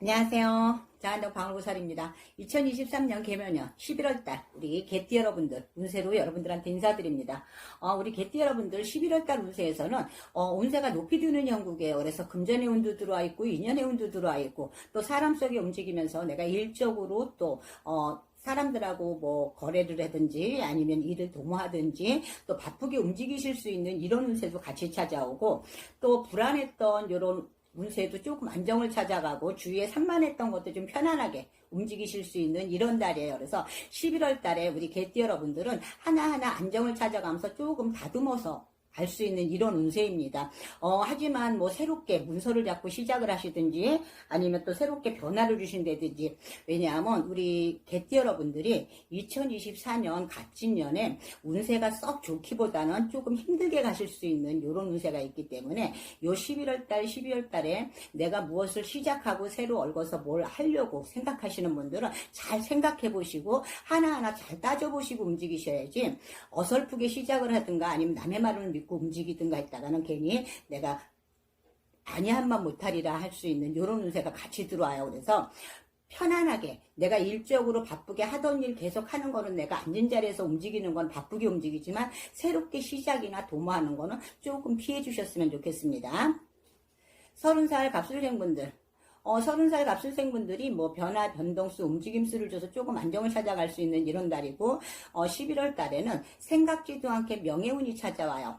안녕하세요. 자한동 방울고살입니다. 2023년 개면년 11월달 우리 개띠 여러분들 운세로 여러분들한테 인사드립니다. 어, 우리 개띠 여러분들 11월달 운세에서는 어, 운세가 높이 드는 형국이에요. 그래서 금전의 운도 들어와 있고 인연의 운도 들어와 있고 또 사람 속에 움직이면서 내가 일적으로 또 어, 사람들하고 뭐 거래를 하든지 아니면 일을 도모하든지 또 바쁘게 움직이실 수 있는 이런 운세도 같이 찾아오고 또 불안했던 이런 운세도 조금 안정을 찾아가고 주위에 산만했던 것도 좀 편안하게 움직이실 수 있는 이런 달이에요. 그래서 11월 달에 우리 개띠 여러분들은 하나하나 안정을 찾아가면서 조금 다듬어서 갈 수 있는 이런 운세입니다. 어, 하지만 뭐 새롭게 문서를 잡고 시작을 하시든지 아니면 또 새롭게 변화를 주신다든지 왜냐하면 우리 개띠 여러분들이 2024년 갑진년에 운세가 썩 좋기보다는 조금 힘들게 가실 수 있는 이런 운세가 있기 때문에 요 11월 달, 12월 달에 내가 무엇을 시작하고 새로 얽어서 뭘 하려고 생각하시는 분들은 잘 생각해 보시고 하나하나 잘 따져 보시고 움직이셔야지 어설프게 시작을 하든가 아니면 남의 말을 믿고 움직이든가 했다가는 괜히 내가 아니한만 못하리라 할 수 있는 이런 운세가 같이 들어와요. 그래서 편안하게 내가 일적으로 바쁘게 하던 일 계속 하는 거는 내가 앉은 자리에서 움직이는 건 바쁘게 움직이지만 새롭게 시작이나 도모하는 거는 조금 피해 주셨으면 좋겠습니다. 서른 살 갑술생분들 어, 서른 살 갑술생분들이 뭐 변화, 변동수, 움직임수를 줘서 조금 안정을 찾아갈 수 있는 이런 달이고, 어, 11월 달에는 생각지도 않게 명예운이 찾아와요.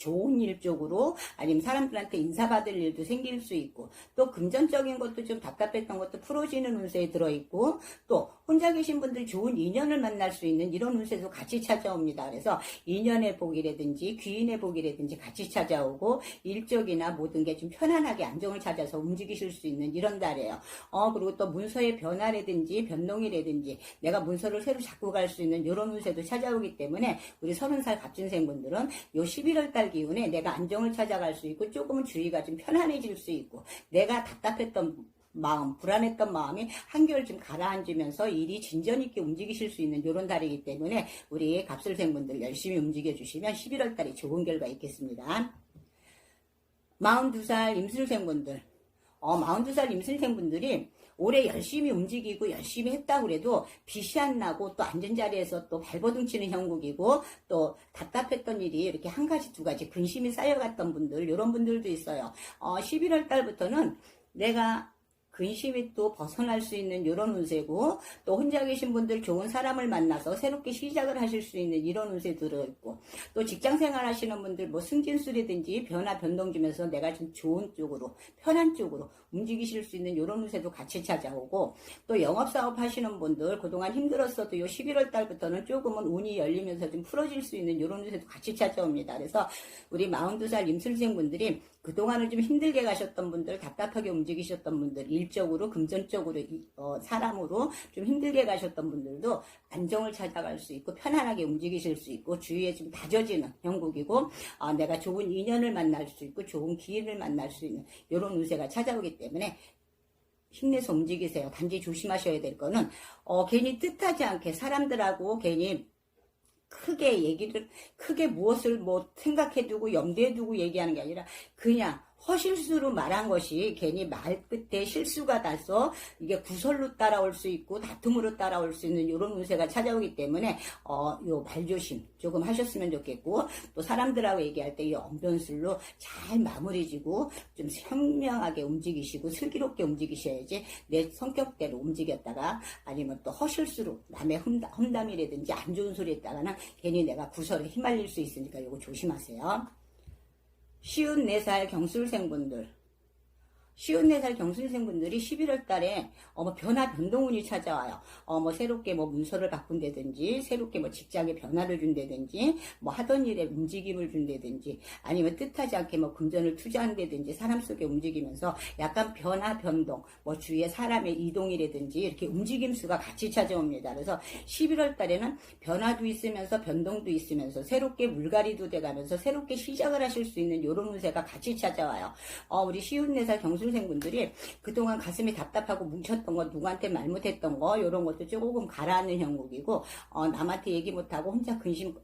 좋은 일 쪽으로 아니면 사람들한테 인사받을 일도 생길 수 있고 또 금전적인 것도 좀 답답했던 것도 풀어지는 운세에 들어있고 또 혼자 계신 분들이 좋은 인연을 만날 수 있는 이런 운세도 같이 찾아옵니다. 그래서 인연의 복이라든지 귀인의 복이라든지 같이 찾아오고 일적이나 모든 게 좀 편안하게 안정을 찾아서 움직이실 수 있는 이런 달이에요. 어 그리고 또 문서의 변화라든지 변동이라든지 내가 문서를 새로 잡고 갈 수 있는 이런 운세도 찾아오기 때문에 우리 서른 살 갑진생 분들은 요 11월 달 기운에 내가 안정을 찾아갈 수 있고 조금은 주의가 좀 편안해질 수 있고 내가 답답했던 마음, 불안했던 마음이 한결 좀 가라앉으면서 일이 진전 있게 움직이실 수 있는 이런 달이기 때문에 우리 갑술생분들 열심히 움직여 주시면 11월 달에 좋은 결과 있겠습니다. 42살 임술생분들, 어, 42살 임술생분들이 올해 열심히 움직이고 열심히 했다고 그래도 빛이 안 나고 또 앉은 자리에서 또 발버둥 치는 형국이고 또 답답했던 일이 이렇게 한 가지 두 가지 근심이 쌓여갔던 분들 이런 분들도 있어요. 어, 11월 달부터는 내가 근심이 또 벗어날 수 있는 이런 운세고 또 혼자 계신 분들 좋은 사람을 만나서 새롭게 시작을 하실 수 있는 이런 운세 들어있고 또 직장 생활 하시는 분들 뭐 승진수라든지 변화 변동 주면서 내가 좀 좋은 쪽으로 편한 쪽으로 움직이실 수 있는 이런 운세도 같이 찾아오고 또 영업사업 하시는 분들 그동안 힘들었어도 요 11월 달부터는 조금은 운이 열리면서 좀 풀어질 수 있는 이런 운세도 같이 찾아옵니다. 그래서 우리 42살 임술생 분들이 그동안은 좀 힘들게 가셨던 분들, 답답하게 움직이셨던 분들, 일적으로, 금전적으로, 이- 어, 사람으로 좀 힘들게 가셨던 분들도 안정을 찾아갈 수 있고, 편안하게 움직이실 수 있고, 주위에 좀 다져지는 형국이고, 어, 내가 좋은 인연을 만날 수 있고, 좋은 기회를 만날 수 있는 이런 운세가 찾아오기 때문에 힘내서 움직이세요. 단지 조심하셔야 될 거는, 어, 괜히 뜻하지 않게 사람들하고 괜히 크게 얘기를 크게 무엇을 뭐 생각해 두고 염두에 두고 얘기하는 게 아니라 그냥 허실수로 말한 것이 괜히 말 끝에 실수가 나서 이게 구설로 따라올 수 있고 다툼으로 따라올 수 있는 이런 운세가 찾아오기 때문에 어 요 말조심 조금 하셨으면 좋겠고 또 사람들하고 얘기할 때 이 언변술로 잘 마무리지고 좀 현명하게 움직이시고 슬기롭게 움직이셔야지 내 성격대로 움직였다가 아니면 또 허실수로 남의 험담, 험담이라든지 안 좋은 소리 했다가는 괜히 내가 구설에 휘말릴 수 있으니까 이거 조심하세요. 쉬운 4살 경술생분들, 쉬운 4살 경술생분들이 11월 달에 어머 변화 변동운이 찾아와요. 어뭐 새롭게 뭐 문서를 바꾼다든지 새롭게 뭐 직장에 변화를 준다든지 뭐 하던 일에 움직임을 준다든지 아니면 뜻하지 않게 뭐 금전을 투자한다든지 사람 속에 움직이면서 약간 변화 변동 뭐 주위에 사람의 이동이라든지 이렇게 움직임 수가 같이 찾아옵니다. 그래서 11월 달에는 변화도 있으면서 변동도 있으면서 새롭게 물갈이도 돼가면서 새롭게 시작을 하실 수 있는 이런 운세가 같이 찾아와요. 어, 우리 쉬운 네살 경술생분들이 그동안 가슴이 답답하고 뭉쳤던 거, 누구한테 말 못했던 거, 이런 것도 조금 가라앉는 형국이고, 어, 남한테 얘기 못하고 혼자 근심,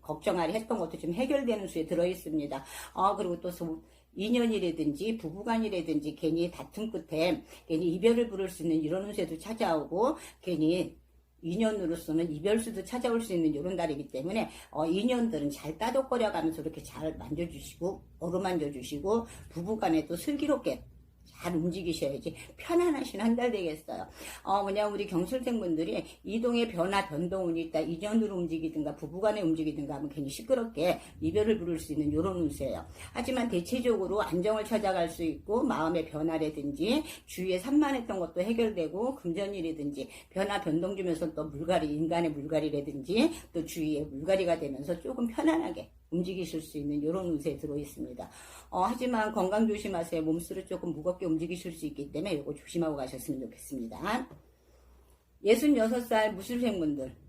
걱정하리 했던 것도 좀 해결되는 수에 들어있습니다. 어, 그리고 또 소- 인연이라든지 부부간이라든지 괜히 다툼 끝에 괜히 이별을 부를 수 있는 이런 운세도 찾아오고 괜히 인연으로서는 이별수도 찾아올 수 있는 이런 달이기 때문에 어, 인연들은 잘 따독거려가면서 이렇게 잘 만져주시고 어루만져주시고 부부간에도 슬기롭게 잘 움직이셔야지 편안하신 한 달 되겠어요. 어, 뭐냐, 우리 경술생분들이 이동의 변화, 변동운이 있다. 이전으로 움직이든가 부부간에 움직이든가 하면 괜히 시끄럽게 이별을 부를 수 있는 이런 운세예요. 하지만 대체적으로 안정을 찾아갈 수 있고 마음의 변화라든지 주위에 산만했던 것도 해결되고 금전이라든지 변화, 변동 주면서 또 물갈이, 인간의 물갈이라든지 또 주위에 물갈이가 되면서 조금 편안하게 움직이실 수 있는 이런 운세에 들어 있습니다. 어, 하지만 건강 조심하세요. 몸수를 조금 무겁게 움직이실 수 있기 때문에 이거 조심하고 가셨으면 좋겠습니다. 66살 무술생분들.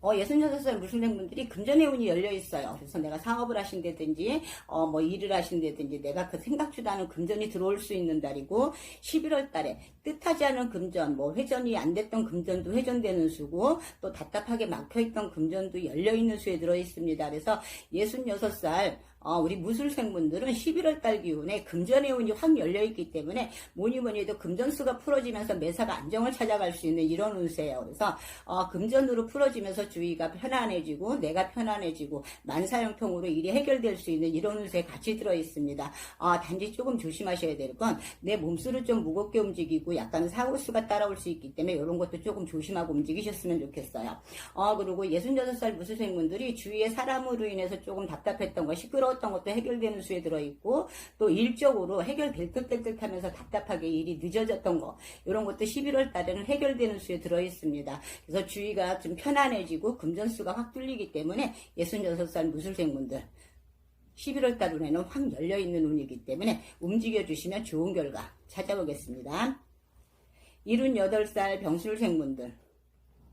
어, 66살 무술생분들이 금전의 운이 열려 있어요. 그래서 내가 사업을 하신다든지, 어, 뭐 일을 하신다든지, 내가 그 생각지도 않은 금전이 들어올 수 있는 달이고, 11월 달에 뜻하지 않은 금전, 뭐 회전이 안 됐던 금전도 회전되는 수고, 또 답답하게 막혀있던 금전도 열려 있는 수에 들어 있습니다. 그래서 66살, 어, 우리 무술생분들은 11월 달 기운에 금전의 운이 확 열려있기 때문에 뭐니 뭐니 해도 금전수가 풀어지면서 매사가 안정을 찾아갈 수 있는 이런 운세예요. 그래서 어, 금전으로 풀어지면서 주위가 편안해지고 내가 편안해지고 만사형통으로 일이 해결될 수 있는 이런 운세에 같이 들어있습니다. 어, 단지 조금 조심하셔야 될 건 내 몸수를 좀 무겁게 움직이고 약간 사고수가 따라올 수 있기 때문에 이런 것도 조금 조심하고 움직이셨으면 좋겠어요. 어, 그리고 66살 무술생분들이 주위에 사람으로 인해서 조금 답답했던 거 시끄러 웠던 것도 해결되는 수에 들어있고 또 일적으로 해결될 듯될 하면서 답답하게 일이 늦어졌던 거 이런 것도 11월 달에는 해결되는 수에 들어있습니다. 그래서 주위가 좀 편안해지고 금전수가 확 뚫리기 때문에 66살 무술생분들 11월 달 운에는 확 열려있는 운이기 때문에 움직여주시면 좋은 결과 찾아보겠습니다. 78살 병술생분들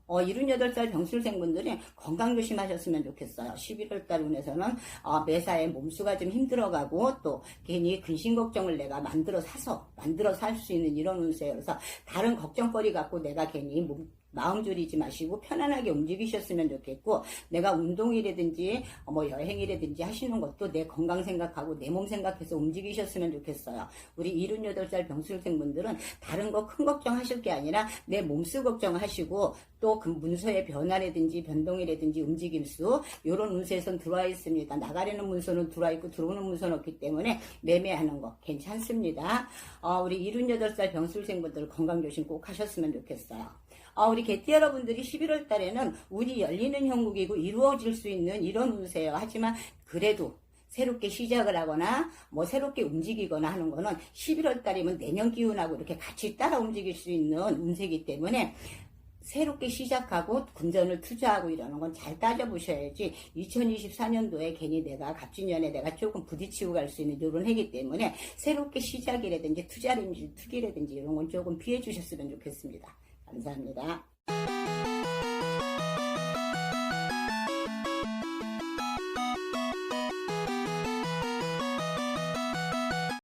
어, 78살 병술생분들이 건강 조심하셨으면 좋겠어요. 11월 달 운에서는 어, 매사에 몸수가 좀 힘들어가고 또 괜히 근심 걱정을 내가 만들어 사서 만들어 살 수 있는 이런. 그래서 다른 걱정거리 갖고 내가 괜히 몸, 마음 졸이지 마시고 편안하게 움직이셨으면 좋겠고 내가 운동이라든지 어, 뭐 여행이라든지 하시는 것도 내 건강 생각하고 내 몸 생각해서 움직이셨으면 좋겠어요. 우리 78살 병술생분들은 다른 거 큰 걱정하실 게 아니라 내 몸수 걱정하시고 또 그 문서의 변화라든지 변동이라든지 움직임수 이런 운세선 들어와 있습니다. 나가려는 문서는 들어와 있고 들어오는 문서는 없기 때문에 매매하는 거 괜찮습니다. 어, 우리 78살 병술생분들 건강 조심 꼭 하셨으면 좋겠어요. 아, 우리 개띠 여러분들이 11월 달에는 운이 열리는 형국이고 이루어질 수 있는 이런 운세예요. 하지만 그래도 새롭게 시작을 하거나 뭐 새롭게 움직이거나 하는 거는 11월 달이면 내년 기운하고 이렇게 같이 따라 움직일 수 있는 운세이기 때문에 새롭게 시작하고 금전을 투자하고 이러는 건 잘 따져보셔야지 2024년도에 괜히 내가 갑진년에 내가 조금 부딪히고 갈 수 있는 이런 해기 때문에 새롭게 시작이라든지 투자라든지 투기라든지 이런 건 조금 피해 주셨으면 좋겠습니다. 감사합니다.